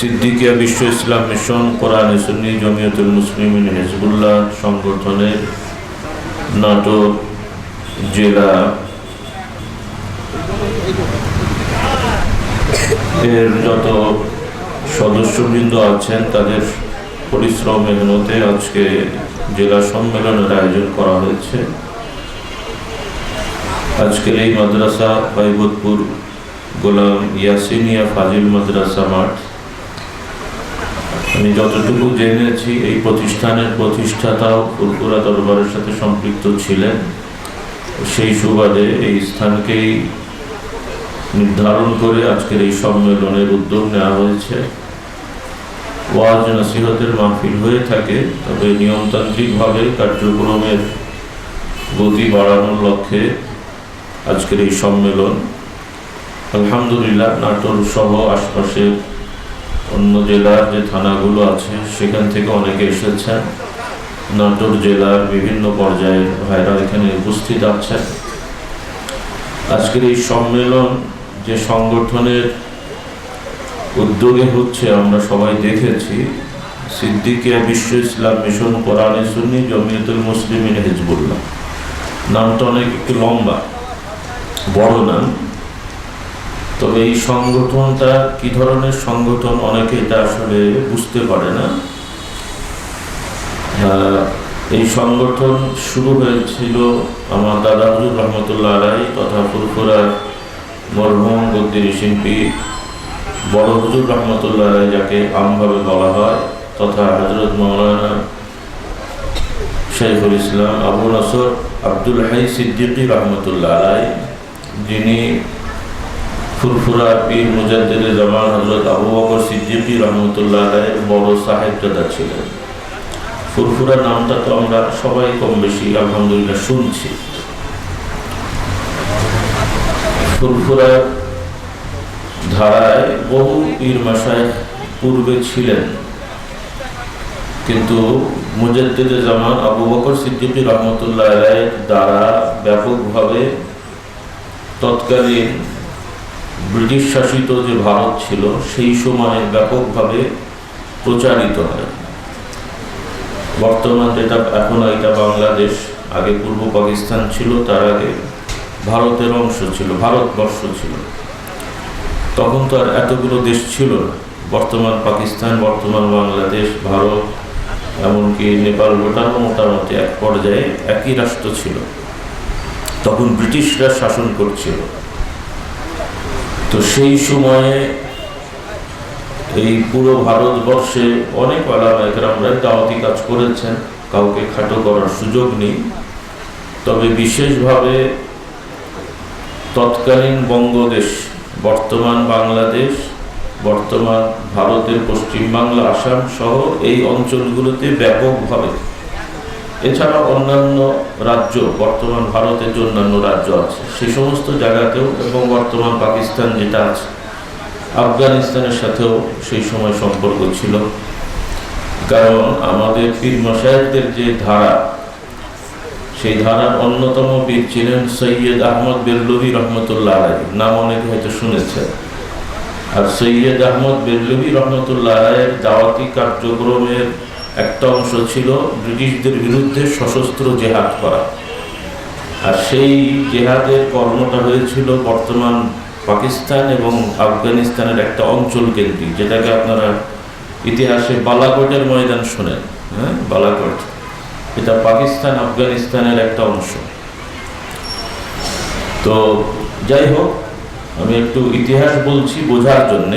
সিদ্দিকিয়া বিশ্ব ইসলাম মিশন, কোরআন সুন্নি, জমিয়তুল মুসলিম হেজবুল্লাহ সংগঠনের নাটক জেলা এর যত সদস্যবৃন্দ আছেন, তাদের পরিশ্রম মেহনতে আজকে জেলা সম্মেলনের আয়োজন করা হয়েছে। আজকের এই মাদ্রাসা, বাইবতপুর গোলাম ইয়াসিনিয়া ফাজিল মাদ্রাসা মাঠ আমি যতটুকু জেনেছি, এই প্রতিষ্ঠানের প্রতিষ্ঠাতাও ফুলপুরা দরবারের সাথে সম্পৃক্ত ছিলেন। সেই সুবাদে এই স্থানকেই নির্ধারণ করে আজকের এই সম্মেলনের উদ্যোগ নেওয়া হয়েছে। ওয়াজ নসিহতের মাহফিল হয়ে থাকে, তবে নিয়মতান্ত্রিকভাবে কার্যক্রমের গতি বাড়ানোর লক্ষ্যে আজকের এই সম্মেলন। আলহামদুলিল্লাহ, নাটোর সহ আশপাশের অন্য জেলার যে থানাগুলো আছে, সেখান থেকে অনেকে এসেছেন। নাটোর জেলার বিভিন্ন পর্যায়ের ভাইরা এখানে উপস্থিত আছেন। আজকের এই সম্মেলন যে সংগঠনের উদ্যোগে হচ্ছে, আমরা সবাই দেখেছি, সিদ্দিকিয়া বিশ্ব ইসলাম মিশন কোরআনে সুন্নি জমিয়তুল মুসলিমিন হেজবুল্লাহ। নামটা অনেক একটু লম্বা, বড় নাম। তবে এই সংগঠনটা কি ধরনের সংগঠন অনেকে এটা আসলে বুঝতে পারে না। এই সংগঠন শুরু হয়েছিল আমার দাদা হুজুর রহমতুল্লাহ আলাই তথা ফুরফুরার মরহুম গদ্দির শিল্পী বড় হুজুর রহমতুল্লাহ আলাই যাকে আমভাবে বলা হয় তথা হজরত মৌলানা শেখুল ইসলাম আবু নসর আব্দুল হাই সিদ্দিকী রহমতুল্লাহ আলাই, যিনি ফুরফুরা পীর মুজাদ্দিদ জামান হজরত আবু বকর সিদ্দিকী রহমতুল্লাহ আলাইয়ের বড় ছিলেন। নামটা তো আমরা সবাই কম বেশি শুনছি। ধারায় বহু পীর মাসায় পূর্বে ছিলেন। কিন্তু মুজাদ্দিদ জামান আবু বকর সিদ্দিকী রহমতুল্লাহ আলাইয়ের দ্বারা ব্যাপকভাবে তৎকালীন ব্রিটিশ শাসিত যে ভারত ছিল, সেই সময়ে ব্যাপকভাবে প্রচারিত হয়। বর্তমান যেটা এখন এটা বাংলাদেশ, আগে পূর্ব পাকিস্তান ছিল, তার আগে ভারতের অংশ ছিল, ভারতবর্ষ ছিল। তখন তো আর এতগুলো দেশ ছিল না। বর্তমান পাকিস্তান, বর্তমান বাংলাদেশ, ভারত, এমনকি নেপাল, ভুটানও মোটামুটি এক পর্যায়ে একই রাষ্ট্র ছিল। তখন ব্রিটিশরা শাসন করছিল। তো সেই সময়ে এই পুরো ভারতবর্ষে অনেক আলামাইকরামরা দাওয়াতি কাজ করেছেন, কাউকে খাটো করার সুযোগ নেই। তবে বিশেষভাবে তৎকালীন বঙ্গদেশ, বর্তমান বাংলাদেশ, বর্তমান ভারতের পশ্চিমবাংলা, আসাম সহ এই অঞ্চলগুলোতে ব্যাপকভাবে এছাড়া অন্যান্য রাজ্য, বর্তমান ভারতের যে অন্যান্য রাজ্য আছে, সে সমস্ত জায়গাতেও এবং বর্তমান পাকিস্তান যেটা আছে, আফগানিস্তানের সাথেও সেই সময় সম্পর্ক ছিল। কারণ আমাদের পীর মশাইদের যে ধারা, সেই ধারার অন্যতম পীর ছিলেন সৈয়দ আহমদ বেল্লভি রহমতুল্লাহ আলাই নাম অনেকে হয়তো শুনেছেন। আর সৈয়দ আহমদ বেল্লভি রহমতুল্লাহ আলাইয়ের দাওয়াতি কার্যক্রমের একটা অংশ ছিল ব্রিটিশদের বিরুদ্ধে সশস্ত্র জেহাদ করা। আর সেই জেহাদের কর্মটা হয়েছিল বর্তমান পাকিস্তান এবং আফগানিস্তানের একটা অঞ্চল কেন্দ্রিক, যেটাকে আপনারা ইতিহাসে বালাকোটের ময়দান শোনেন হ্যাঁ? বালাকোট। এটা পাকিস্তান, আফগানিস্তানের একটা অংশ। তো যাই হোক, আমি একটু ইতিহাস বলছি বোঝার জন্যে।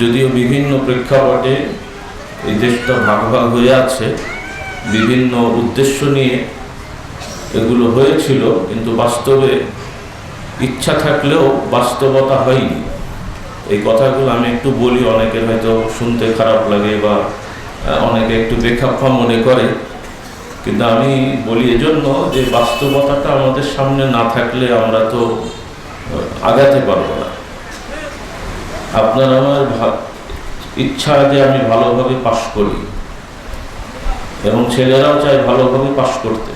যদিও বিভিন্ন প্রেক্ষাপটে এই দেশটা ভাগ ভাগ হয়ে আছে। বিভিন্ন উদ্দেশ্য নিয়ে এগুলো হয়েছিল, কিন্তু বাস্তবে ইচ্ছা থাকলেও বাস্তবতা হয়নি। এই কথাগুলো আমি একটু বলি, অনেকের হয়তো শুনতে খারাপ লাগে বা অনেকে একটু বেখাপ্পা মনে করে। কিন্তু আমি বলি এজন্য যে বাস্তবতাটা আমাদের সামনে না থাকলে আমরা তো আগাতে পারব না। আপনার আমার ইচ্ছা যে আমি ভালোভাবে পাশ করি। এবং ছেলেরাও চায় ভালোভাবে পাশ করতে,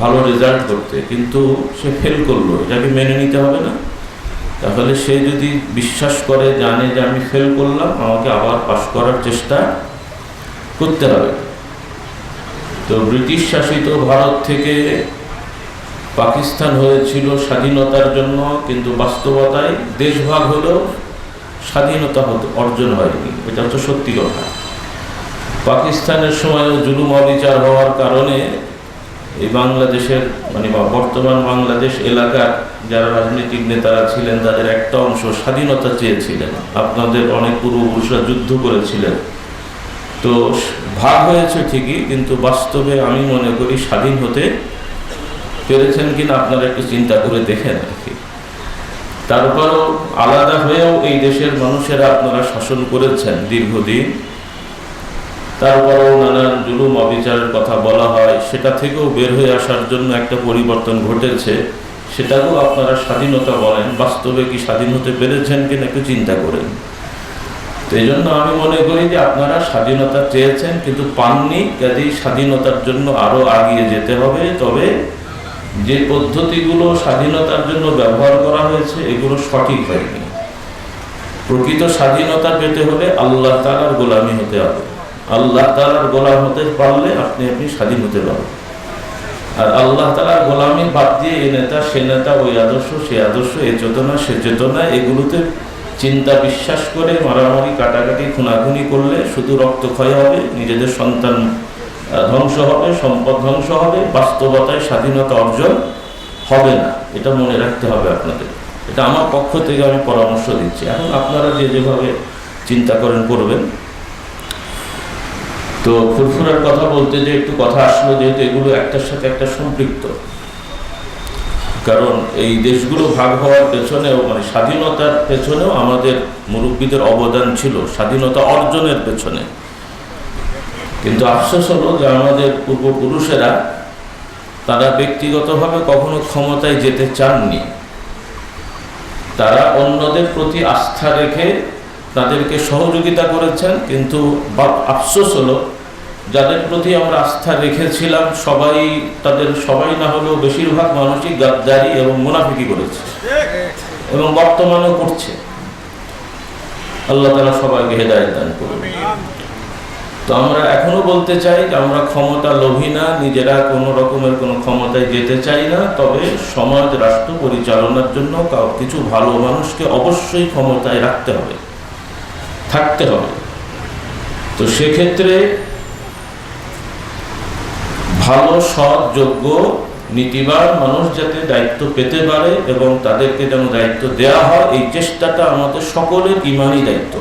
ভালো রেজাল্ট করতে, কিন্তু সে ফেল করল, এটাকে মেনে নিতে হবে না। তাহলে সে যদি বিশ্বাস করে, জানে যে আমি ফেল করলাম, আমাকে আবার পাশ করার চেষ্টা করতে হবে। তো ব্রিটিশ শাসিত ভারত থেকে পাকিস্তান হয়েছিল স্বাধীনতার জন্য, কিন্তু বাস্তবতায় দেশভাগ হলেও স্বাধীনতা অর্জন হয়নি, এটা হচ্ছে সত্যি কথা। পাকিস্তানের সময়ও জুলুম অবিচার হওয়ার কারণে এই বাংলাদেশের মানে বর্তমান বাংলাদেশ এলাকার যারা রাজনৈতিক নেতারা ছিলেন, তাদের একটা অংশ স্বাধীনতা চেয়েছিলেন। আপনাদের অনেক পূর্বপুরুষরা যুদ্ধ করেছিলেন। তো ভাগ হয়েছে ঠিকই, কিন্তু বাস্তবে আমি মনে করি স্বাধীন হতে পেরেছেন কিনা আপনারা একটু চিন্তা করে দেখেন আর কি। তারপরও আলাদা হয়েও এই দেশের মানুষেরা আপনারা শাসন করেছেন দীর্ঘদিন। তারপরও নানান জুলুম, অবিচারের কথা বলা হয়। সেটা থেকেও বের হয়ে আসার জন্য একটা পরিবর্তন ঘটেছে। সেটাকেও আপনারা স্বাধীনতা বলেন। বাস্তবে কি স্বাধীন হতে পেরেছেন কিনা একটু চিন্তা করেন। এই জন্য আমি মনে করি যে আপনারা স্বাধীনতা চেয়েছেন, কিন্তু পাননি। কাজেই স্বাধীনতার জন্য আরও আগিয়ে যেতে হবে। তবে যে পদ্ধতিগুলো স্বাধীনতার জন্য ব্যবহার করা হয়েছে, এগুলো সঠিক হয়নি। প্রকৃত স্বাধীনতা পেতে হলে আল্লাহ তালার গোলামি হতে হবে। আল্লাহ তালার গোলাম হতে পারলে আপনি আপনি স্বাধীন হতে পারবেন। আর আল্লাহ তালার গোলামি বাদ দিয়ে এ নেতা, সে নেতা, ওই আদর্শ, সে আদর্শ, এ চেতনা, সে চেতনা, এগুলোতে চিন্তা বিশ্বাস করে মারামারি, কাটাকাটি, খুনাখুনি করলে শুধু রক্তক্ষয় হবে, নিজেদের সন্তান ধ্বংস হবে, সম্পদ ধ্বংস হবে, বাস্তবতায় স্বাধীনতা অর্জন হবে না। এটা মনে রাখতে হবে আপনাদের। এটা আমার পক্ষ থেকে আমি পরামর্শ দিচ্ছি। এখন আপনারা যে যেভাবে চিন্তা করেন, করবেন। তো ফুরফুরার কথা বলতে যে একটু কথা আসলো, যেহেতু এগুলো একটার সাথে একটা সম্পৃক্ত। কারণ এই দেশগুলো ভাগ হওয়ার পেছনেও মানে স্বাধীনতার পেছনেও আমাদের মুরব্বীদের অবদান ছিল, স্বাধীনতা অর্জনের পেছনে। কিন্তু আফসোস হলো যে আমাদের পূর্বপুরুষেরা তারা ব্যক্তিগতভাবে কখনো ক্ষমতায় যেতে চাননি। তারা অন্যদের প্রতি আস্থা রেখে তাদেরকে সহযোগিতা করেছেন, কিন্তু আফসোস হলো যাদের প্রতি আমরা আস্থা রেখেছিলাম, সবাই তাদের, সবাই না হলেও বেশিরভাগ মানুষই গাদ্দারি এবং মুনাফিকি করেছে এবং বর্তমানেও করছে। আল্লাহ তালা সবাইকে হেদায়ত দান করবে তো আমরা এখনও বলতে চাই যে আমরা ক্ষমতা লোভী না, নিজেরা কোনো রকমের কোনো ক্ষমতায় যেতে চাই না, তবে সমাজ, রাষ্ট্র পরিচালনার জন্য কিছু ভালো মানুষকে অবশ্যই ক্ষমতায় রাখতে হবে, থাকতে হবে। তো সেক্ষেত্রে ভালো, সৎ, যোগ্য, নীতিবান মানুষ যাতে দায়িত্ব পেতে পারে এবং তাদেরকে যেন দায়িত্ব দেওয়া হয়, এই চেষ্টাটা আমাদের সকলের ইমানই দায়িত্ব।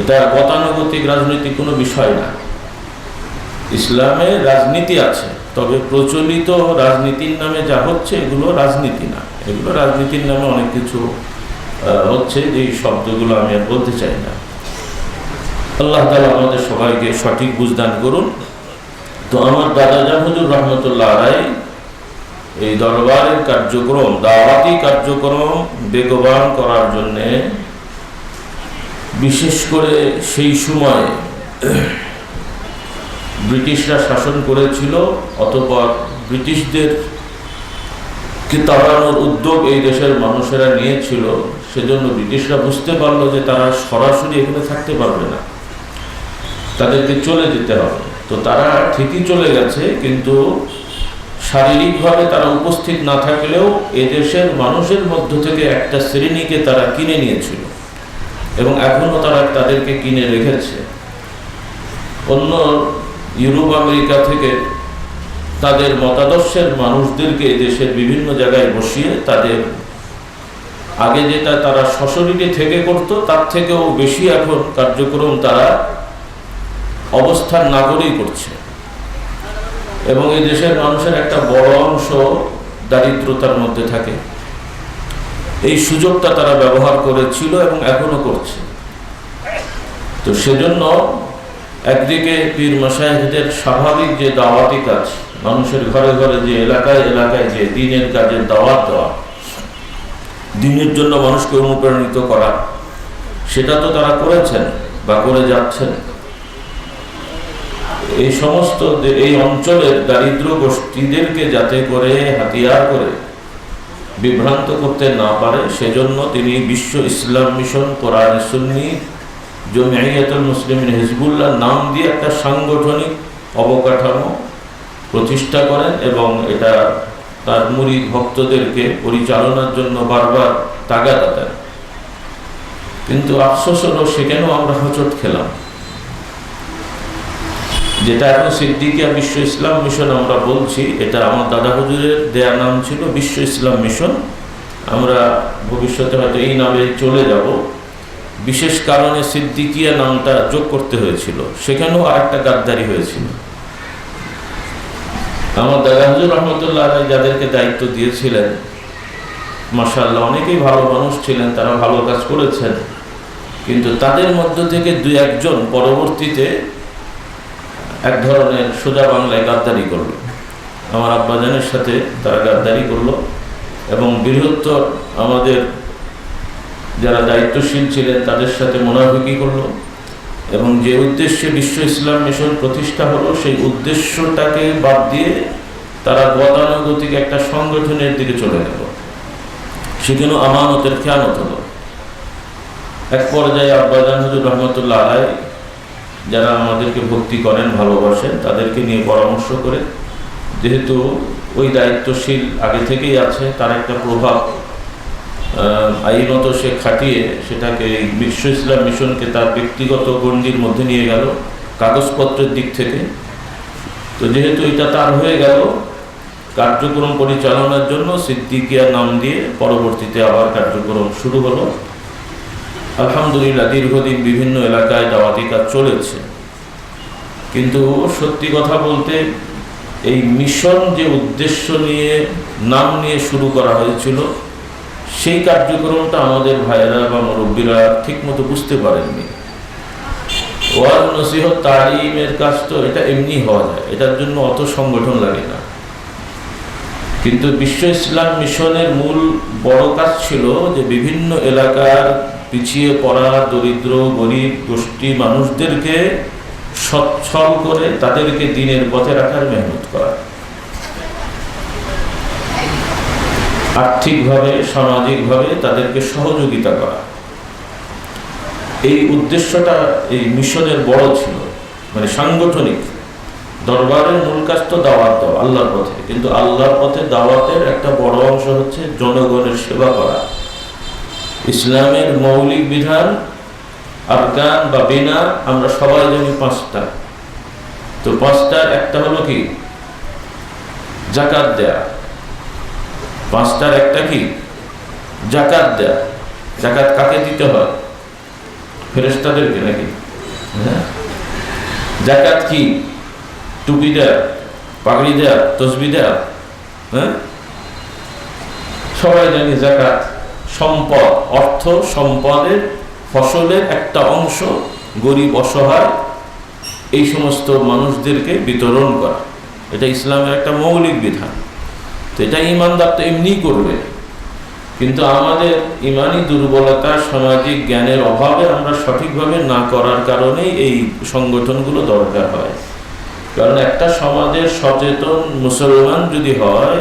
এটা গতানুগতিক রাজনৈতিক কোনো বিষয় না। ইসলামে রাজনীতি আছে, তবে প্রচলিত রাজনীতির নামে যা হচ্ছে এগুলো রাজনীতি না। এগুলো রাজনীতির নামে অনেক কিছু হচ্ছে যে শব্দগুলো আমি আর বলতে চাই না। আল্লাহ তালা আমাদের সবাইকে সঠিক বুঝদান করুন। তো আমার দাদা জাহুদুর রহমতুল্লাহ রায় এই দরবারের কার্যক্রম, দাওয়াতি কার্যক্রম বেগবান করার জন্যে বিশেষ করে সেই সময় ব্রিটিশরা শাসন করেছিল, অতপর ব্রিটিশদের কে তাড়ানোর উদ্যোগ এই দেশের মানুষেরা নিয়েছিল, সেজন্য ব্রিটিশরা বুঝতে পারল যে তারা সরাসরি এখানে থাকতে পারবে না। তাদেরকে চলে যেতে হবে। তো তারা ঠিকই চলে গেছে, কিন্তু শারীরিকভাবে তারা উপস্থিত না থাকলেও এদেশের মানুষের মধ্য থেকে একটা শ্রেণীকে তারা কিনে নিয়েছিল। এবং এখনও তারা তাদেরকে কিনে রেখেছে। অন্য ইউরোপ, আমেরিকা থেকে তাদের মতাদর্শের মানুষদেরকে দেশের বিভিন্ন জায়গায় বসিয়ে তাদের আগে যেটা তারা সশরীরে থেকে করত, তার থেকেও বেশি এখন কার্যক্রম তারা অবস্থান না করেই করছে। এবং এই দেশের মানুষের একটা বড় অংশ দারিদ্রতার মধ্যে থাকে। এই সুযোগটা তারা ব্যবহার করেছিল এবং এখনও করছে। তো সেজন্য একদিকে পীর মশাহিদের স্বাভাবিক যে দাওয়াতি কাজ, মানুষের ঘরে ঘরে যে এলাকায় এলাকায় যে দিনের কাজের দাওয়াত দেওয়া, দিনের জন্য মানুষকে অনুপ্রাণিত করা, সেটা তো তারা করেছেন বা করে যাচ্ছেন। এই সমস্ত এই অঞ্চলের দারিদ্র গোষ্ঠীদেরকে যাতে করে হাতিয়ার করে বিভ্রান্ত করতে না পারে, সেজন্য তিনি বিশ্ব ইসলাম মিশন, কোরআন সুন্নি, জমিয়াতুল মুসলিম হিজবুল্লাহ নাম দিয়ে একটা সাংগঠনিক অবকাঠামো প্রতিষ্ঠা করেন এবং এটা তার মুড়ি ভক্তদেরকে পরিচালনার জন্য বারবার তাগাদা দেন। কিন্তু আফসোস হলো, সেখানেও আমরা হচট খেলাম। যেটা এখন সিদ্দিকিয়া বিশ্ব ইসলাম মিশন আমরা বলছি এটা আমার দাদা হুজুরের দেয়া নাম ছিল বিশ্ব ইসলাম মিশন। আমরা ভবিষ্যতে হয়তো এই নামে চলে যাব। বিশেষ কারণে সিদ্দিকিয়া নামটা যোগ করতে হয়েছিল। সেখানেও আর একটা গাদ্দারি হয়েছিল। আমার দাদা হুজুর রহমতুল্লাহ আলাই যাদেরকে দায়িত্ব দিয়েছিলেন মাসাল্লাহ অনেকেই ভালো মানুষ ছিলেন, তারা ভালো কাজ করেছেন। কিন্তু তাদের মধ্য থেকে দুই একজন পরবর্তীতে এক ধরনের সোজা বাংলায় গাদ্দারি করল। আমার আব্বাজানের সাথে তারা গাদ্দারি করল এবং বৃহত্তর আমাদের যারা দায়িত্বশীল ছিলেন তাদের সাথে মোনাফিকি করল এবং যে উদ্দেশ্যে বিশ্ব ইসলাম মিশন প্রতিষ্ঠা হলো, সেই উদ্দেশ্যটাকে বাদ দিয়ে তারা গতানুগতিক একটা সংগঠনের দিকে চলে গেল। সেখানেও আমানতের খেয়ানত হলো। এক পর্যায়ে আব্বাজান হুজুর রহমতুল্লাহ আলাই যারা আমাদেরকে ভক্তি করেন, ভালোবাসেন, তাদেরকে নিয়ে পরামর্শ করে, যেহেতু ওই দায়িত্বশীল আগে থেকেই আছে, তার একটা প্রভাব আইনত সে খাটিয়ে সেটাকে এই বিশ্ব ইসলাম মিশনকে তার ব্যক্তিগত গণ্ডির মধ্যে নিয়ে গেল কাগজপত্রের দিক থেকে। তো যেহেতু এটা তার হয়ে গেল, কার্যক্রম পরিচালনার জন্য সিদ্দিকিয়া নাম দিয়ে পরবর্তীতে আবার কার্যক্রম শুরু হলো। আলহামদুলিল্লাহ দীর্ঘদিন বিভিন্ন এলাকায় দাওয়াতি কাজ চলেছে। কিন্তু সত্যি কথা বলতে এই মিশন যে উদ্দেশ্য নিয়ে, নাম নিয়ে শুরু করা হয়েছিল, সেই কার্যক্রমটা আমাদের ভাইয়েরা বা মুরব্বীরা ঠিকমতো বুঝতে পারেননি। ওয়াজ, নসিহত, তালিমের কাজ তো এটা এমনি হওয়া যায়, এটার জন্য অত সংগঠন লাগে না। কিন্তু বিশ্ব ইসলাম মিশনের মূল বড় কাজ ছিল যে বিভিন্ন এলাকার পিছিয়ে পড়া দরিদ্র, গরিব গোষ্ঠী মানুষদেরকে সচ্ছল করে তাদেরকে দিনের পথে রাখার মেহনত করা। আর্থিকভাবে, সামাজিকভাবে তাদেরকে সহযোগিতা করা। এই উদ্দেশ্যটা এই মিশনের বড় ছিল মানে সাংগঠনিক। দরবারের মূল কাজ তো দাওয়াত দেওয়া, আল্লাহর পথে। কিন্তু আল্লাহর পথে দাওয়াতের একটা বড় অংশ হচ্ছে জনগণের সেবা করা। ইসলামের মৌলিক বিধান আফগান বা বিনা, আমরা সবাই জানি পাঁচটা। তো পাঁচটার একটা হলো কি? জাকাত দেয়া। পাঁচটার একটা কি? জাকাত দেয়া। জাকাত কাকে দিতে হয়? ফেরেস্তাদেরকে নাকি? হ্যাঁ? জাকাত কি? টুপি দেয়া, পাগড়ি দেয়া, তসবি দেয়া হ্যাঁ? সবাই জানি জাকাত। সম্পদ, অর্থ, সম্পদের, ফসলের একটা অংশ গরিব, অসহায়, এই সমস্ত মানুষদেরকে বিতরণ করা। এটা ইসলামের একটা মৌলিক বিধান। তো এটা ইমানদার তো এমনি করবে। কিন্তু আমাদের ইমানি দুর্বলতা সামাজিক জ্ঞানের অভাবে আমরা সঠিকভাবে না করার কারণেই এই সংগঠনগুলো দরকার হয়। কারণ একটা সমাজের সচেতন মুসলমান যদি হয়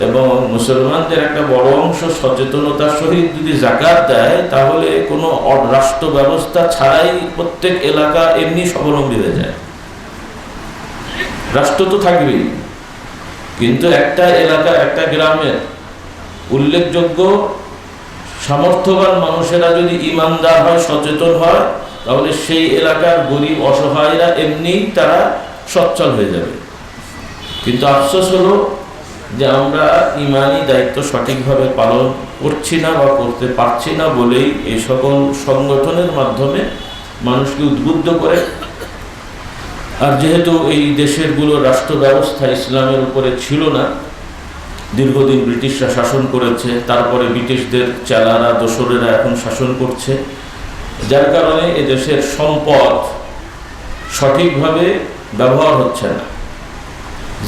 এবং মুসলমানদের একটা বড় অংশ সচেতনতার সহিত যদি জাকাত দেয়, তাহলে কোনো রাষ্ট্র ব্যবস্থা ছাড়াই প্রত্যেক এলাকা এমনি স্বাবলম্বী হয়ে যায়। রাষ্ট্র তো থাকবেই। কিন্তু একটা এলাকা, একটা গ্রামের উল্লেখযোগ্য সামর্থ্যবান মানুষেরা যদি ইমানদার হয়, সচেতন হয়, তাহলে সেই এলাকার গরিব, অসহায়রা এমনি তারা সচ্ছল হয়ে যাবে। কিন্তু আফসোস হলো যে আমরা ইমানি দায়িত্ব সঠিকভাবে পালন করছি না বা করতে পারছি না বলেই এই সকল সংগঠনের মাধ্যমে মানুষকে উদ্বুদ্ধ করে। আর যেহেতু এই দেশেরগুলো রাষ্ট্র ব্যবস্থা ইসলামের উপরে ছিল না, দীর্ঘদিন ব্রিটিশরা শাসন করেছে, তারপরে ব্রিটিশদের চেলারা, দোসরেরা এখন শাসন করছে। যার কারণে এ দেশের সম্পদ সঠিকভাবে ব্যবহার হচ্ছে না।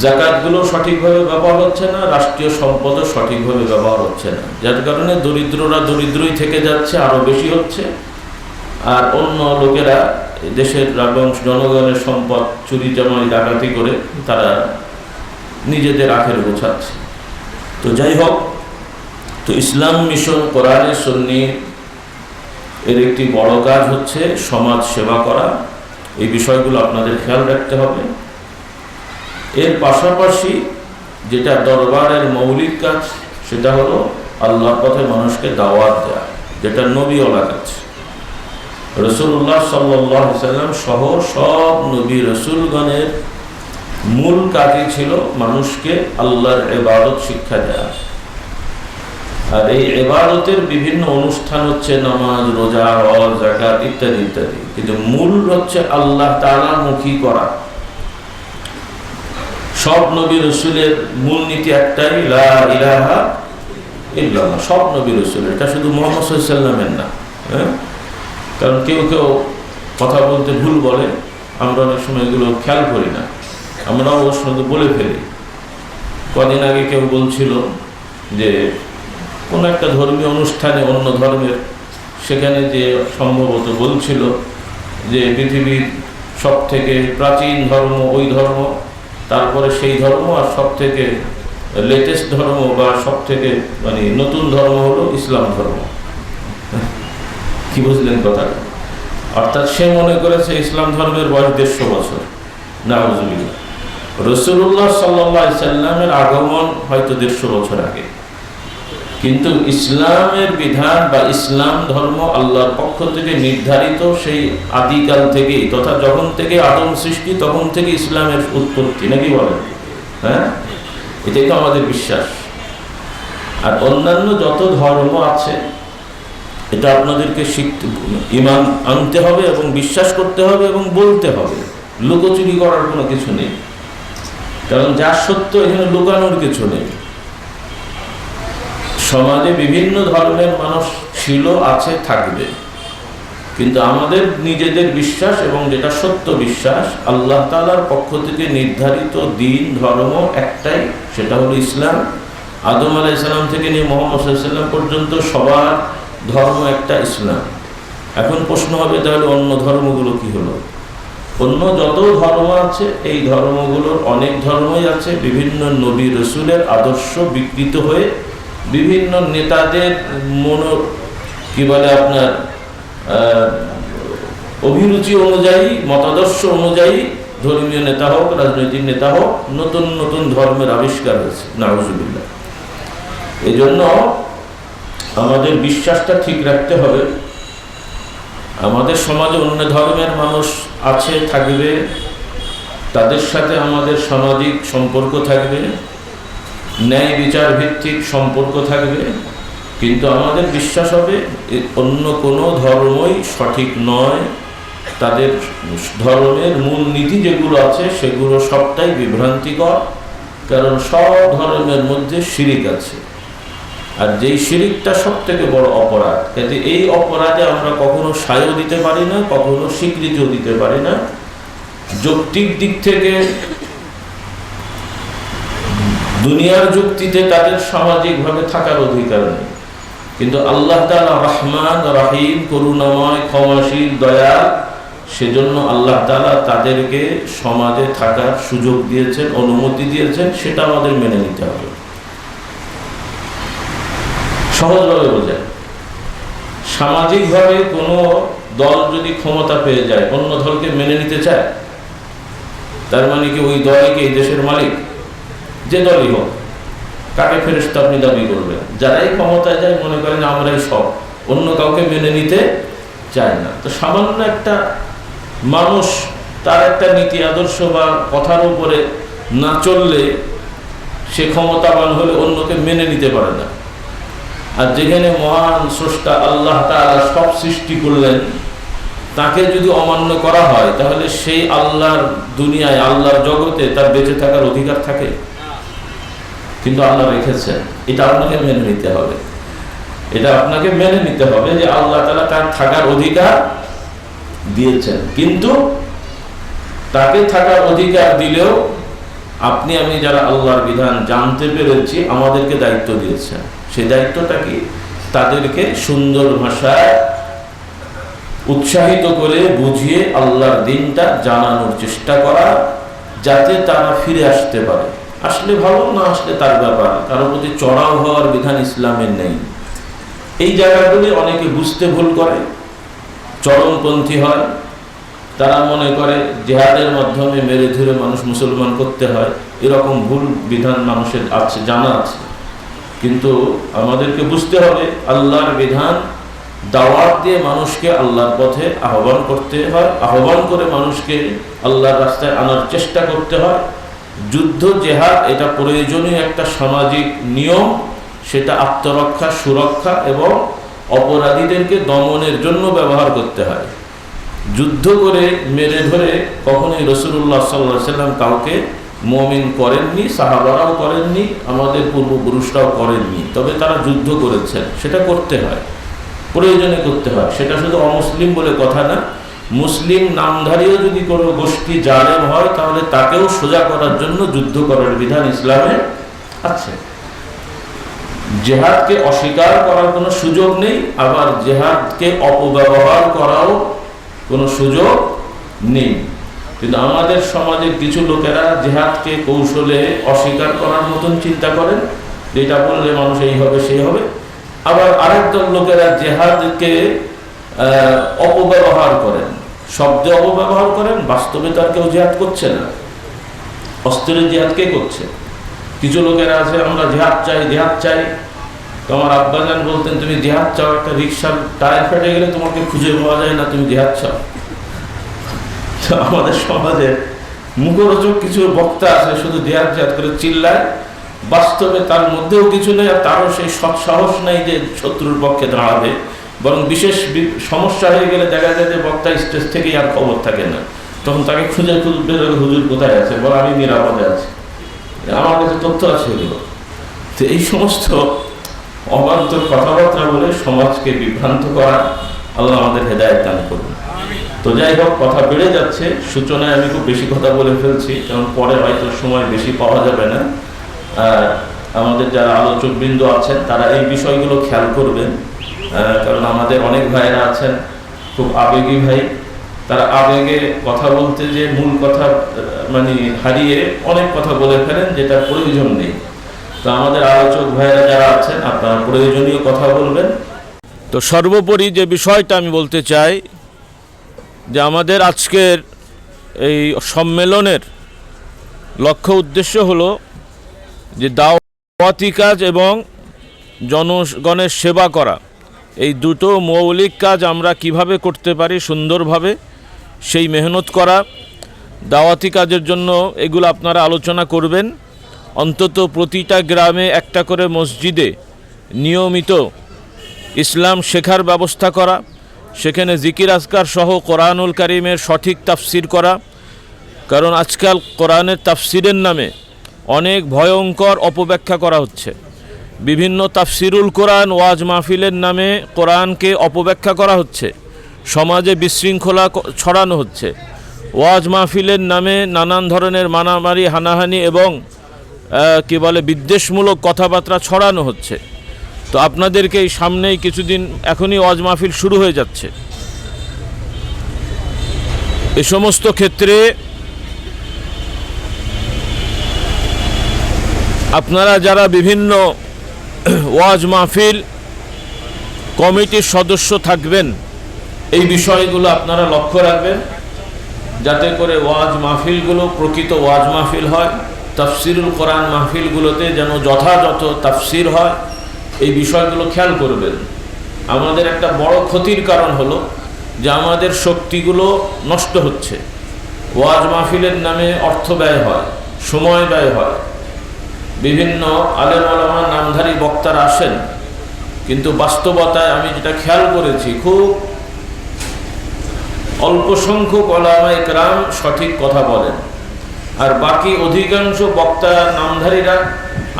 জাকাতগুলো সঠিকভাবে ব্যবহার হচ্ছে না, রাষ্ট্রীয় সম্পদও সঠিকভাবে ব্যবহার হচ্ছে না। যার কারণে দরিদ্ররা দরিদ্রই থেকে যাচ্ছে, আরও বেশি হচ্ছে। আর অন্য লোকেরা দেশের এবং জনগণের সম্পদ, চুরি চামারি ডাকাতি করে তারা নিজেদের আখের গোছাচ্ছে। তো যাই হোক, তো ইসলাম মিশন, কোরআনে, সন্নি এর একটি বড় কাজ হচ্ছে সমাজ সেবা করা। এই বিষয়গুলো আপনাদের খেয়াল রাখতে হবে। এর পাশাপাশি যেটা দরবারের মৌলিক কাজ, সেটা হলো আল্লাহর পথে মানুষকে দাওয়াত দেওয়া যেটা নবীওয়ালা কাজ। রসুল্লাহ সাল্লাম সহ সব নবী রসুলগণের মূল কাজই ছিল মানুষকে আল্লাহর এবারত শিক্ষা দেওয়া আর এই এবারতের বিভিন্ন অনুষ্ঠান হচ্ছে নামাজ, রোজা, হজ জাকাত ইত্যাদি ইত্যাদি। কিন্তু মূল হচ্ছে আল্লাহ তালা মুখী করা। সব নবী রসুলের মূল নীতি একটাই ইলাহা ইল্লাল্লাহ। সব নবী রসুলের। এটা শুধু মোহাম্মদ সাল্লামের না হ্যাঁ? কারণ কেউ কেউ কথা বলতে ভুল বলে, আমরা অনেক সময় এগুলো খেয়াল করি না। আমরাও ওর সঙ্গে বলে ফেলি। কদিন আগে কেউ বলছিল যে, কোনো একটা ধর্মীয় অনুষ্ঠানে অন্য ধর্মের, সেখানে যে সম্ভবত বলছিল যে পৃথিবীর সব থেকে প্রাচীন ধর্ম, ওই ধর্ম তারপরে সেই ধর্ম আর সব থেকে লেটেস্ট ধর্ম বা সব থেকে মানে নতুন ধর্ম হলো ইসলাম ধর্ম। কি বুঝলেন কথা অর্থাৎ সে মনে করেছে ইসলাম ধর্মের বয়স দেড়শো বছর। না বুঝবিল্লা রসুল্লাহ সাল্লাহ সাল্লামের আগমন হয়তো দেড়শো বছর আগে। কিন্তু ইসলামের বিধান বা ইসলাম ধর্ম আল্লাহর পক্ষ থেকে নির্ধারিত সেই আদিকাল থেকেই, তথা যখন থেকে আদম সৃষ্টি, তখন থেকে ইসলামের উৎপত্তি, নাকি বলেন? হ্যাঁ? এটাই তো আমাদের বিশ্বাস। আর অন্যান্য যত ধর্ম আছে, এটা আপনাদেরকে শিখতে, ইমান আনতে হবে এবং বিশ্বাস করতে হবে এবং বলতে হবে। লুকোচুরি করার কোনো কিছু নেই। কারণ যা সত্য এখানে লুকানোর কিছু নেই। সমাজে বিভিন্ন ধর্মের মানুষ ছিল, আছে, থাকবে। কিন্তু আমাদের নিজেদের বিশ্বাস এবং যেটা সত্য বিশ্বাস, আল্লাহ তালার পক্ষ থেকে নির্ধারিত দিন, ধর্ম একটাই, সেটা হলো ইসলাম। আদম আলাইসাল্লাম থেকে নিয়ে মোহাম্মদ সাল্লাম পর্যন্ত সবার ধর্ম একটা ইসলাম। এখন প্রশ্ন হবে, তাহলে অন্য ধর্মগুলো কি হলো? অন্য যত ধর্ম আছে, এই ধর্মগুলোর অনেক ধর্মই আছে। বিভিন্ন নবী রসুলের আদর্শ বিকৃত হয়ে বিভিন্ন নেতাদের মন, কি বলে আপনার অভিরুচি অনুযায়ী, মতাদর্শ অনুযায়ী ধর্মীয় নেতা হোক, রাজনৈতিক নেতা হোক, নতুন নতুন ধর্মের আবিষ্কার হয়েছে নাউজুবিল্লা এই জন্য আমাদের বিশ্বাসটা ঠিক রাখতে হবে। আমাদের সমাজে অন্য ধর্মের মানুষ আছে, থাকবে, তাদের সাথে আমাদের সামাজিক সম্পর্ক থাকবে। ন্যায় বিচার ভিত্তিক সম্পর্ক থাকবে, কিন্তু আমাদের বিশ্বাস হবে অন্য কোনো ধর্মই সঠিক নয়। তাদের ধর্মের মূল নীতি যেগুলো আছে, সেগুলো সবটাই বিভ্রান্তিকর, কারণ সব ধর্মের মধ্যে শিরিক আছে। আর যেই শিরিকটা সব থেকে বড় অপরাধ কাজে এই অপরাধে আমরা কখনো সায়ও দিতে পারি না, কখনো স্বীকৃতিও দিতে পারি না। যৌক্তিক দিক থেকে দুনিয়ার যুক্তিতে তাদের সামাজিকভাবে থাকার অধিকার নেই। কিন্তু আল্লাহ তালা রহমান রাহিম, করুণাময়, ক্ষমাশীল দয়া সেজন্য আল্লাহ তালা তাদেরকে সমাজে থাকার সুযোগ দিয়েছেন, অনুমতি দিয়েছেন, সেটা আমাদের মেনে নিতে হবে। সহজভাবে বোঝায় সামাজিকভাবে কোনো দল যদি ক্ষমতা পেয়ে যায়, অন্য দলকে মেনে নিতে চায়, তার মানে কি ওই দলই কি এই দেশের মালিক? যে দলই হোক, কাকে ফেরস্ত আপনি দাবি করবেন? যারাই ক্ষমতায় যায়, মনে করেন আমরাই সব। অন্য কাউকে মেনে নিতে চায় না। তো সামান্য একটা মানুষ, তার একটা নীতি, আদর্শ বা কথার উপরে না চললে সে ক্ষমতাবান হলে অন্যকে মেনে নিতে পারে না। আর যেখানে মহান স্রষ্টা আল্লাহ তারা সব সৃষ্টি করলেন, তাকে যদি অমান্য করা হয়, তাহলে সেই আল্লাহর দুনিয়ায়, আল্লাহর জগতে তার বেঁচে থাকার অধিকার থাকে? কিন্তু আল্লাহ রেখেছেন। এটা আপনাকে মেনে নিতে হবে। এটা আপনাকে মেনে নিতে হবে যে আল্লাহ তালা তার থাকার অধিকার দিয়েছেন। কিন্তু তাকে থাকার অধিকার দিলেও আপনি, আমি যারা আল্লাহর বিধান জানতে পেরেছি, আমাদেরকে দায়িত্ব দিয়েছেন। সেই দায়িত্বটা কি? তাদেরকে সুন্দর ভাষায় উৎসাহিত করে বুঝিয়ে আল্লাহর দিনটা জানানোর চেষ্টা করা, যাতে তারা ফিরে আসতে পারে। আসলে ভালো না আসলে তার ব্যাপার? কারও প্রতি চড়াও হওয়ার বিধান ইসলামের নেই। এই জায়গাগুলি অনেকে বুঝতে ভুল করে, চরমপন্থী হয়। তারা মনে করে জেহাদের মাধ্যমে মেরে ধরে মানুষ মুসলমান করতে হয়। এরকম ভুল বিধান মানুষের আছে, জানা আছে। কিন্তু আমাদেরকে বুঝতে হবে, আল্লাহর বিধান দাওয়াত দিয়ে মানুষকে আল্লাহর পথে আহ্বান করতে হয়। আহ্বান করে মানুষকে আল্লাহর রাস্তায় আনার চেষ্টা করতে হয়। যুদ্ধ, জেহাদ, এটা প্রয়োজনীয় একটা সামাজিক নিয়ম, সেটা আত্মরক্ষা, সুরক্ষা এবং অপরাধীদেরকে দমনের জন্য ব্যবহার করতে হয়। যুদ্ধ করে মেরে ধরে কখনোই রসুল্লাহ সাল্লাহ সাল্লাম কাউকে মমিন করেননি, সাহাবারাও করেননি, আমাদের পূর্বপুরুষরাও করেননি। তবে তারা যুদ্ধ করেছেন, সেটা করতে হয়, প্রয়োজনে করতে হয়। সেটা শুধু অমুসলিম বলে কথা না মুসলিম নামধারীও যদি কোনো গোষ্ঠী জালেম হয়, তাহলে তাকেও সোজা করার জন্য যুদ্ধ করার বিধান ইসলামে আছে। জেহাদকে অস্বীকার করার কোনো সুযোগ নেই, আবার জেহাদকে অপব্যবহার করাও কোনো সুযোগ নেই। কিন্তু আমাদের সমাজের কিছু লোকেরা জেহাদকে কৌশলে অস্বীকার করার মতন চিন্তা করেন যেটা বললে মানুষ এই হবে, সেই হবে। আবার আরেক দল লোকেরা জেহাদকে অপব্যবহার করেন। শব্দে অপব্যবহার করেন, বাস্তবে তার কেউ জেহাদ করছে না। অস্ত্রের জেহাদ কে করছে? কিছু লোকেরা আছে, আমরা জেহাদ চাই জেহাদ চাই। তো আমার আব্বাজান বলতেন, তুমি জেহাদ চাও, একটা রিক্সার টায়ার ফেটে গেলে তোমাকে খুঁজে পাওয়া যায় না, তুমি জেহাদ চাও। তো আমাদের সমাজে মুখরোচক কিছু বক্তা আছে, শুধু জেহাদ জেহাদ করে চিল্লায়। বাস্তবে তার মধ্যেও কিছু নেই, আর তারও সেই সৎ সাহস নেই যে শত্রুর পক্ষে দাঁড়াবে। বরং বিশেষ সমস্যা হয়ে গেলে দেখা যায় যে বক্তা স্টেজ থেকেই আর খবর থাকে না। তখন তাকে খুঁজে খুঁজে হুজুর কোথায় আছে? বলে, আমি নিরাপদে আছি। আমার কাছে তথ্য আছে এগুলো। তো এই সমস্ত অবান্তর কথাবার্তা বলে সমাজকে বিভ্রান্ত করা আল্লাহ আমাদের হেদায়ত দান করুন। তো যাই হোক, কথা বেড়ে যাচ্ছে। সূচনায় আমি খুব বেশি কথা বলে ফেলছি, কারণ পরে হয়তো সময় বেশি পাওয়া যাবে না। আর আমাদের যারা আলোচক বৃন্দ আছেন, তারা এই বিষয়গুলো খেয়াল করবেন। কারণ আমাদের অনেক ভাইয়েরা আছেন, খুব আবেগী ভাই। তারা আবেগে কথা বলতে যে মূল কথা মানে হারিয়ে অনেক কথা বলে ফেলেন যেটা প্রয়োজন নেই। তো আমাদের আলোচক ভাইয়েরা যারা আছেন, আপনারা প্রয়োজনীয় কথা বলবেন। তো সর্বোপরি যে বিষয়টা আমি বলতে চাই, যে আমাদের আজকের এই সম্মেলনের লক্ষ্য উদ্দেশ্য হলো যে দাওয়াতি কাজ এবং জনগণের সেবা করা। এই দুটো মৌলিক কাজ আমরা কীভাবে করতে পারি সুন্দরভাবে, সেই মেহনত করা, দাওয়াতি কাজের জন্য এগুলো আপনারা আলোচনা করবেন। অন্তত প্রতিটা গ্রামে একটা করে মসজিদে নিয়মিত ইসলাম শেখার ব্যবস্থা করা, সেখানে জিকির আজকার সহ কোরআনুল কারিমের সঠিক তাফসির করা। কারণ আজকাল কোরআনের তাফসিরের নামে অনেক ভয়ঙ্কর অপব্যাখ্যা করা হচ্ছে। বিভিন্ন তাফসিরুল কোরআন ওয়াজ মাহফিলের নামে কোরআনকে অপব্যাখ্যা করা হচ্ছে। সমাজে বিশৃঙ্খলা ছড়ানো হচ্ছে। ওয়াজ মাহফিলের নামে নানান ধরনের মানামারি হানাহানি এবং কি বলে, বিদ্বেষমূলক কথাবার্তা ছড়ানো হচ্ছে। তো আপনাদেরকে এই সামনেই কিছুদিন এখনই ওয়াজ মাহফিল শুরু হয়ে যাচ্ছে। এ সমস্ত ক্ষেত্রে আপনারা যারা বিভিন্ন ওয়াজ মাহফিল কমিটির সদস্য থাকবেন। এই বিষয়গুলো আপনারা লক্ষ্য রাখবেন, যাতে করে ওয়াজ মাহফিলগুলো প্রকৃত ওয়াজ মাহফিল হয়, তাফসিরুল কোরআন মাহফিলগুলোতে যেন যথাযথ তাফসির হয়, এই বিষয়গুলো খেয়াল করবেন। আমাদের একটা বড় ক্ষতির কারণ হলো যে আমাদের শক্তিগুলো নষ্ট হচ্ছে। ওয়াজ মাহফিলের নামে অর্থ ব্যয় হয়, সময় ব্যয় হয়। বিভিন্ন আলেম আলমা, নামধারী বক্তারা আসেন। কিন্তু বাস্তবতায় আমি যেটা খেয়াল করেছি, খুব অল্প সংখ্যক ওলামা একরাম সঠিক কথা বলেন। আর বাকি অধিকাংশ বক্তা নামধারীরা,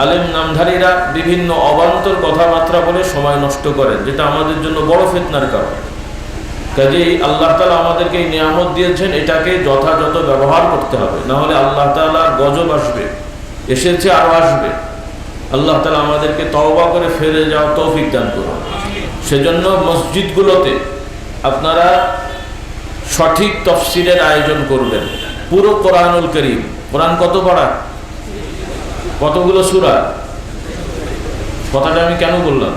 আলেম নামধারীরা বিভিন্ন অবান্তর কথাবার্তা বলে সময় নষ্ট করেন, যেটা আমাদের জন্য বড় ফেতনার কারণ। কাজেই আল্লাহ তালা আমাদেরকে এই নিয়ামত দিয়েছেন, এটাকে যথাযথ ব্যবহার করতে হবে। না হলে আল্লাহ তালার গজব আসবে। এসেছে আরও আসবে। আল্লাহ তালা আমাদেরকে তওবা করে ফেরে যাওয়া তৌফিক দান করুন। সেজন্য মসজিদগুলোতে আপনারা সঠিক তফসিলের আয়োজন করবেন। পুরো কোরআনুল করিম। কোরআন কত পড়া কতগুলো সুরা? কথাটা আমি কেন বললাম?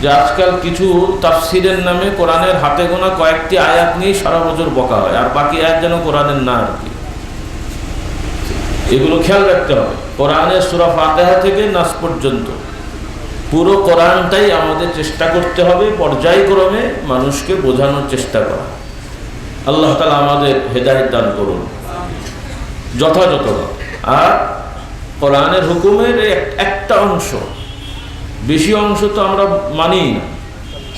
যে আজকাল কিছু তাফসিরের নামে কোরআনের হাতে গোনা কয়েকটি আয়াত নিয়ে সারা বছর বকা হয়, আর বাকি আয়াত যেন কোরআনের না আর কি। এগুলো খেয়াল রাখতে হবে। কোরআনের সুরা ফাতেহা থেকে নাস পর্যন্ত। পুরো কোরআনটাই আমাদের চেষ্টা করতে হবে, পর্যায়ক্রমে মানুষকে বোঝানোর চেষ্টা করা। আল্লাহ তালা আমাদের হেদায়ত দান করুন। যথাযথভাবে আর কোরআনের হুকুমের এক- একটা অংশ। বেশি অংশ তো আমরা মানি না।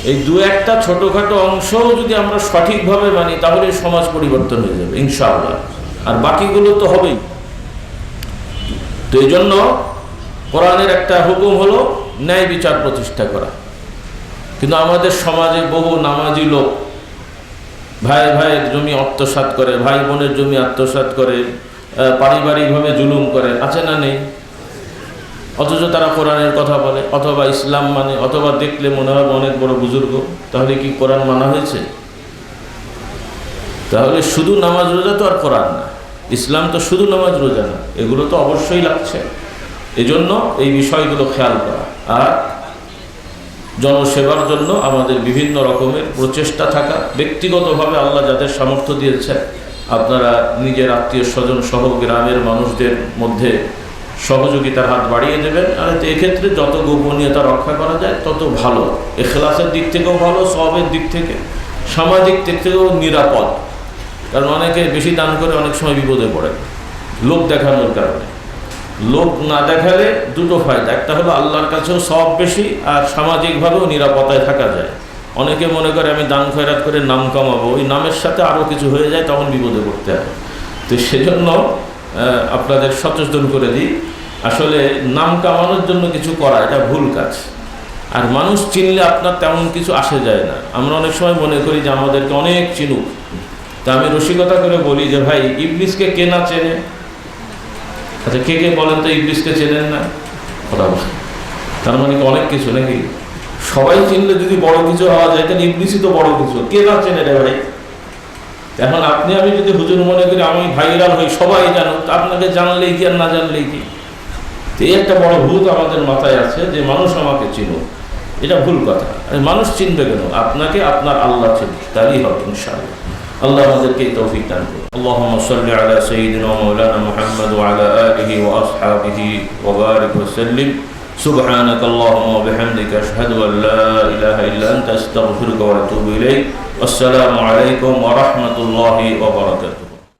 এই দু একটা ছোটোখাটো অংশও যদি আমরা সঠিকভাবে মানি, তাহলে সমাজ পরিবর্তন হয়ে যাবে, ইনশাআল্লাহ। আর বাকিগুলো তো হবেই। তো এই জন্য কোরআনের একটা হুকুম হলো ন্যায় বিচার প্রতিষ্ঠা করা। কিন্তু আমাদের সমাজে বহু নামাজি লোক ভাই ভাইয়ের জমি আত্মসাৎ করে, ভাই বোনের জমি আত্মসাৎ করে পারিবারিকভাবে জুলুম করে, আছে না নেই? অথচ তারা কোরআনের কথা বলে, অথবা ইসলাম মানে অথবা দেখলে মনে হয় অনেক বড় বুজুর্গ, তাহলে কি কোরআন মানা হয়েছে? তাহলে শুধু নামাজ রোজা তো আর কোরআন না। ইসলাম তো শুধু নামাজ রোজা না, এগুলো তো অবশ্যই লাগছে। এজন্য এই বিষয়গুলো খেয়াল করা। আর জনসেবার জন্য আমাদের বিভিন্ন রকমের প্রচেষ্টা থাকা, ব্যক্তিগতভাবে আল্লাহ যাদের সামর্থ্য দিয়েছেন, আপনারা নিজের আত্মীয় স্বজন সহ গ্রামের মানুষদের মধ্যে সহযোগিতার হাত বাড়িয়ে দেবেন। আর এক্ষেত্রে যত গোপনীয়তা রক্ষা করা যায়, তত ভালো। এখলাসের দিক থেকেও ভালো সবের দিক থেকে, সামাজিক দিক থেকেও নিরাপদ। কারণ অনেকে বেশি দান করে অনেক সময় বিপদে পড়ে। লোক দেখানোর কারণে। লোক না দেখালে দুটো ফায়দা। একটা হলো আল্লাহর কাছেও সব বেশি আর সামাজিকভাবেও নিরাপত্তায় থাকা যায়। অনেকে মনে করে, আমি দান খয়রাত করে নাম কামাবো। ওই নামের সাথে আরও কিছু হয়ে যায়, তখন বিপদে পড়তে হয়। তো সেজন্য আপনাদের সচেতন করে দিই। আসলে নাম কামানোর জন্য কিছু করা, এটা ভুল কাজ। আর মানুষ চিনলে আপনার তেমন কিছু আসে যায় না। আমরা অনেক সময় মনে করি যে আমাদেরকে অনেক চিনুক। তা আমি রসিকতা করে বলি যে, ভাই, ইবলিসকে কে না চেনে? আচ্ছা কে কে বলেন তো ইবলিসকে চেনেন না? কথা তার মানে অনেক কিছু নাকি? সবাই চিনলে যদি বড় কিছু হওয়া যায়, তাহলে ইবলিসই তো বড় কিছু। কে না চেনে রে ভাই? এখন আপনি, আমি যদি হুজুর মনে করি, আমি ভাইরাল হই, সবাই জানো আপনাকে জানলেই কি আর না জানলেই কি? তো এই একটা বড় ভূত আমাদের মাথায় আছে যে, মানুষ আমাকে চিনুক। এটা ভুল কথা। মানুষ চিনবে কেন? আপনাকে আপনার আল্লাহ চিনবে তারই হবে, ইনশাআল্লাহ। আল্লাহ আমাদেরকে এই তৌফিক দান করুন اللهم صل على سيدنا مولانا محمد وعلى آله وأصحابه وبارك وسلم سبحانك اللهم وبحمدك أشهد أن لا إله إلا أنت أستغفرك وأتوب إليك والسلام عليكم ورحمة الله وبركاته